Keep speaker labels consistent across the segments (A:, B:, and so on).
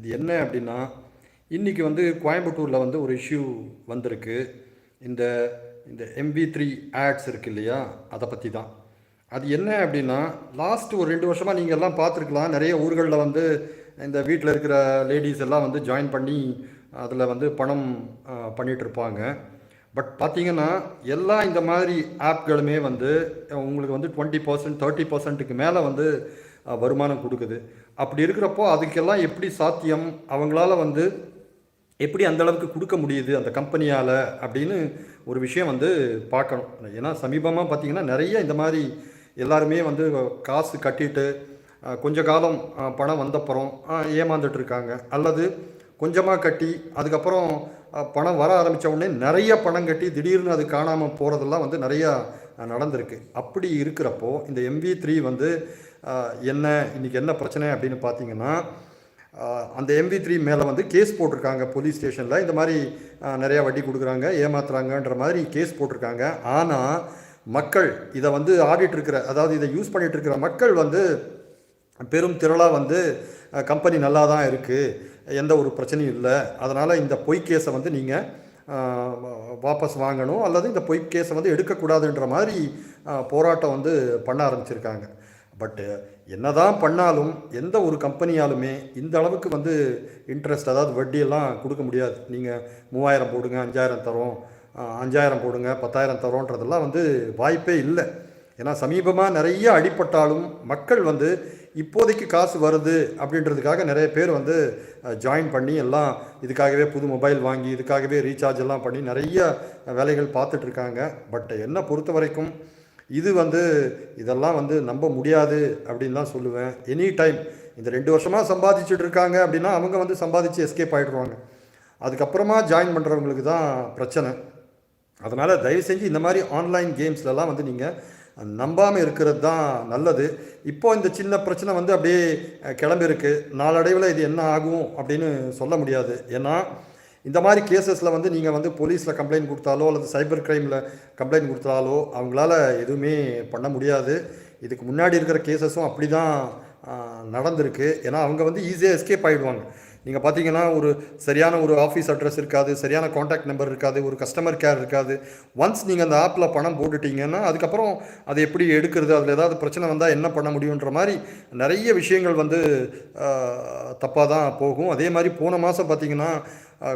A: இது என்ன அப்படின்னா இன்றைக்கி வந்து கோயம்புத்தூரில் வந்து ஒரு இஷ்யூ வந்திருக்கு. இந்த இந்த எம்பி த்ரீ ஆட்ஸ் இருக்கு இல்லையா? அதை பற்றி தான் அது என்ன அப்படின்னா லாஸ்ட் ஒரு ரெண்டு வருஷமாக நீங்கள் எல்லாம் பார்த்துருக்கலாம். நிறைய ஊர்களில் வந்து இந்த வீட்டில் இருக்கிற லேடிஸ் எல்லாம் வந்து ஜாயின் பண்ணி அதில் வந்து பணம் பண்ணிகிட்ருப்பாங்க பட் பார்த்தீங்கன்னா எல்லா இந்த மாதிரி ஆப்களுமே வந்து உங்களுக்கு வந்து டுவெண்ட்டி பர்சன்ட் தேர்ட்டி பர்சன்ட்டுக்கு மேலே வந்து வருமானம் கொடுக்குது. அப்படி இருக்கிறப்போ அதுக்கெல்லாம் எப்படி சாத்தியம்? அவங்களால வந்து எப்படி அந்த அளவுக்கு கொடுக்க முடியுது அந்த கம்பெனியால் அப்படின்னு ஒரு விஷயம் வந்து பார்க்கணும். ஏன்னா சமீபமாக பார்த்தீங்கன்னா நிறைய இந்த மாதிரி எல்லாருமே வந்து காசு கட்டிட்டு கொஞ்ச காலம் பணம் வந்தப்புறம் ஏமாந்துட்டுருக்காங்க. இருக்காங்க அல்லது கொஞ்சமாக கட்டி அதுக்கப்புறம் பணம் வர ஆரம்பித்த உடனே நிறைய பணம் கட்டி திடீர்னு அது காணாமல் போகிறதெல்லாம் வந்து நிறையா நடந்திருக்கு. அப்படி இருக்கிறப்போ இந்த எம்வி த்ரீ வந்து என்ன இன்றைக்கி என்ன பிரச்சனை அப்படின்னு பார்த்தீங்கன்னா அந்த எம்பி த்ரீ மேலே வந்து கேஸ் போட்டிருக்காங்க போலீஸ் ஸ்டேஷனில் இந்த மாதிரி நிறையா வட்டி கொடுக்குறாங்க ஏமாத்துறாங்கன்ற மாதிரி கேஸ் போட்டிருக்காங்க. ஆனால் மக்கள் இதை வந்து ஆடிட்டு இருக்கிற அதாவது இதை யூஸ் பண்ணிகிட்டு இருக்கிற மக்கள் வந்து பெரும் திரளாக வந்து கம்பெனி நல்லா தான் இருக்குது எந்த ஒரு பிரச்சனையும் இல்லை. அதனால் இந்த பொய் கேஸை வந்து நீங்கள் வாபஸ் வாங்கணும். அல்லது இந்த பொய் கேஸை வந்து எடுக்கக்கூடாதுன்ற மாதிரி போராட்டம் வந்து பண்ண ஆரம்பிச்சிருக்காங்க. பட்டு என்ன தான் பண்ணாலும் எந்த ஒரு கம்பெனியாலுமே இந்த அளவுக்கு வந்து இன்ட்ரெஸ்ட் அதாவது வட்டியெல்லாம் கொடுக்க முடியாது. நீங்கள் மூவாயிரம் போடுங்க அஞ்சாயிரம் தரோம் அஞ்சாயிரம் போடுங்க பத்தாயிரம் தரோன்றதெல்லாம் வந்து வாய்ப்பே இல்லை. ஏன்னா சமீபமாக நிறைய அடிப்பட்டாலும் மக்கள் வந்து இப்போதைக்கு காசு வருது அப்படின்றதுக்காக நிறைய பேர் வந்து ஜாயின் பண்ணி எல்லாம் இதுக்காகவே புது மொபைல் வாங்கி இதுக்காகவே ரீசார்ஜ் எல்லாம் பண்ணி நிறைய வேலைகள் பார்த்துட்டு இருக்காங்க. பட் என்னை பொறுத்த வரைக்கும் இது வந்து இதெல்லாம் வந்து நம்ப முடியாது அப்படின்னு தான் சொல்லுவேன். எனி டைம் இந்த ரெண்டு வருஷமாக சம்பாதிச்சுட்டு இருக்காங்க அப்படின்னா அவங்க வந்து சம்பாதிச்சு எஸ்கேப் ஆகிடுவாங்க அதுக்கப்புறமா ஜாயின் பண்ணுறவங்களுக்கு தான் பிரச்சனை. அதனால் தயவு செஞ்சு இந்த மாதிரி ஆன்லைன் கேம்ஸ்லலாம் வந்து நீங்கள் நம்பாமல் இருக்கிறது தான் நல்லது. இப்போது இந்த சின்ன பிரச்சனை வந்து அப்படியே கிளம்பிருக்கு கிளம்பியிருக்கு. நாளடைவில் இது என்ன ஆகும் அப்படின்னு சொல்ல முடியாது. ஏன்னா இந்த மாதிரி கேசஸில் வந்து நீங்கள் வந்து போலீஸில் கம்ப்ளைண்ட் கொடுத்தாலோ அல்லது சைபர் கிரைமில் கம்ப்ளைண்ட் கொடுத்தாலோ அவங்களால எதுவுமே பண்ண முடியாது. இதுக்கு முன்னாடி இருக்கிற கேசஸும் அப்படி தான் நடந்திருக்கு. ஏன்னா அவங்க வந்து ஈஸியாக எஸ்கேப் ஆகிடுவாங்க நீங்கள் பார்த்தீங்கன்னா ஒரு சரியான ஒரு ஆஃபீஸ் அட்ரஸ் இருக்காது சரியான காண்டாக்ட் நம்பர் இருக்காது ஒரு கஸ்டமர் கேர் இருக்காது. ஒன்ஸ் நீங்கள் அந்த ஆப்பில் பணம் போட்டுட்டீங்கன்னா அதுக்கப்புறம் அதை எப்படி எடுக்கிறது அதில் ஏதாவது பிரச்சனை வந்தால் என்ன பண்ண முடியுன்ற மாதிரி நிறைய விஷயங்கள் வந்து தப்பாக தான் போகும். அதே மாதிரி போன மாதம் பார்த்தீங்கன்னா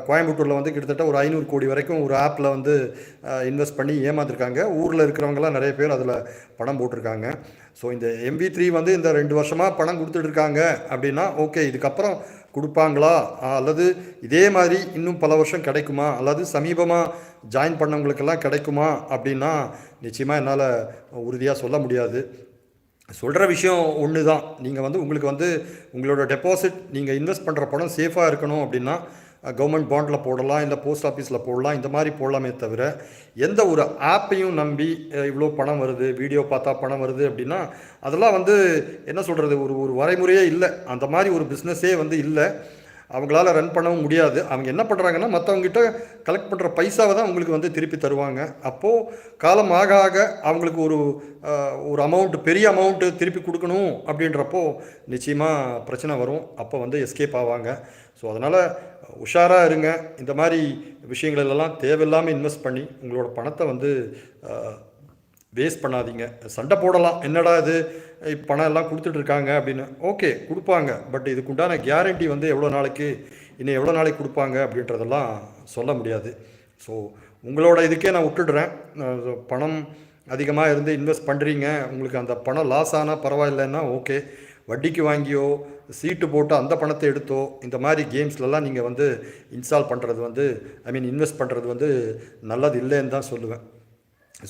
A: கோயம்புத்தூரில் வந்து கிட்டத்தட்ட ஒரு ஐநூறு கோடி வரைக்கும் ஒரு ஆப்பில் வந்து இன்வெஸ்ட் பண்ணி ஏமாந்துருக்காங்க ஊரில் இருக்கிறவங்கலாம் நிறைய பேர் அதில் பணம் போட்டிருக்காங்க. ஸோ இந்த எம்பி த்ரீ வந்து இந்த ரெண்டு வருஷமாக பணம் கொடுத்துட்டு இருக்காங்க அப்படின்னா ஓகே இதுக்கப்புறம் கொடுப்பாங்களா? அல்லது இதே மாதிரி இன்னும் பல வருஷம் கிடைக்குமா? அல்லது சமீபமாக ஜாயின் பண்ணவங்களுக்கெல்லாம் கிடைக்குமா? அப்படின்னா நிச்சயமாக என்னால் உறுதியாக சொல்ல முடியாது. சொல்கிற விஷயம் ஒன்று தான் நீங்கள் வந்து உங்களுக்கு வந்து உங்களோட டெபாசிட் நீங்கள் இன்வெஸ்ட் பண்ணுற பணம் சேஃபாக இருக்கணும் அப்படின்னா கவர்மெண்ட் பாண்டில் போடலாம் இல்லை போஸ்ட் ஆஃபீஸில் போடலாம் இந்த மாதிரி போடலாமே தவிர எந்த ஒரு ஆப்பையும் நம்பி இவ்வளோ பணம் வருது வீடியோ பார்த்தா பணம் வருது அப்படின்னா அதெல்லாம் வந்து என்ன சொல்கிறது ஒரு ஒரு வரைமுறையே இல்லை. அந்த மாதிரி ஒரு பிஸ்னஸே வந்து இல்லை. அவங்களால ரன் பண்ணவும் முடியாது. அவங்க என்ன பண்ணுறாங்கன்னா மற்றவங்ககிட்ட கலெக்ட் பண்ணுற பைசாவை தான் உங்களுக்கு வந்து திருப்பி தருவாங்க. அப்போது காலம் ஆக ஆக அவங்களுக்கு ஒரு ஒரு அமௌண்ட் பெரிய அமௌண்ட்டு திருப்பி கொடுக்கணும் அப்படின்றப்போ நிச்சயமாக பிரச்சனை வரும். அப்போ வந்து எஸ்கேப் ஆவாங்க. ஸோ அதனால் உஷாராக இருங்க. இந்த மாதிரி விஷயங்களெல்லாம் தேவையில்லாமல் இன்வெஸ்ட் பண்ணி உங்களோட பணத்தை வந்து வேஸ்ட் பண்ணாதீங்க. சண்டை போடலாம். என்னடா இது? பணம் எல்லாம் கொடுத்துட்ருக்காங்க அப்படின்னு. ஓகே கொடுப்பாங்க. பட் இதுக்கு உண்டான கேரண்டி வந்து எவ்வளோ நாளைக்கு? இன்னும் எவ்வளோ நாளைக்கு கொடுப்பாங்க அப்படின்றதெல்லாம் சொல்ல முடியாது. ஸோ உங்களோட இதுக்கே நான் விட்டுடுறேன். பணம் அதிகமாக இருந்து இன்வெஸ்ட் பண்ணுறீங்க உங்களுக்கு அந்த பணம் லாஸ் ஆனால் பரவாயில்லைன்னா ஓகே வட்டிக்கு வாங்கியோ சீட்டு போட்டு அந்த பணத்தை எடுத்தோ இந்த மாதிரி கேம்ஸ்லலாம் நீங்கள் வந்து இன்ஸ்டால் பண்ணுறது வந்து ஐ மீன் இன்வெஸ்ட் பண்ணுறது வந்து நல்லது இல்லைன்னு தான் சொல்லுவேன்.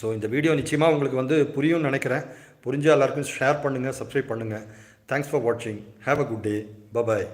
A: ஸோ இந்த வீடியோ நிச்சயமாக உங்களுக்கு வந்து புரியும்னு நினைக்கிறேன். புரிஞ்சால் எல்லாருக்கும் ஷேர் பண்ணுங்கள் சப்ஸ்கிரைப் பண்ணுங்கள் தேங்க்ஸ் ஃபார் வாட்சிங் have a good day bye bye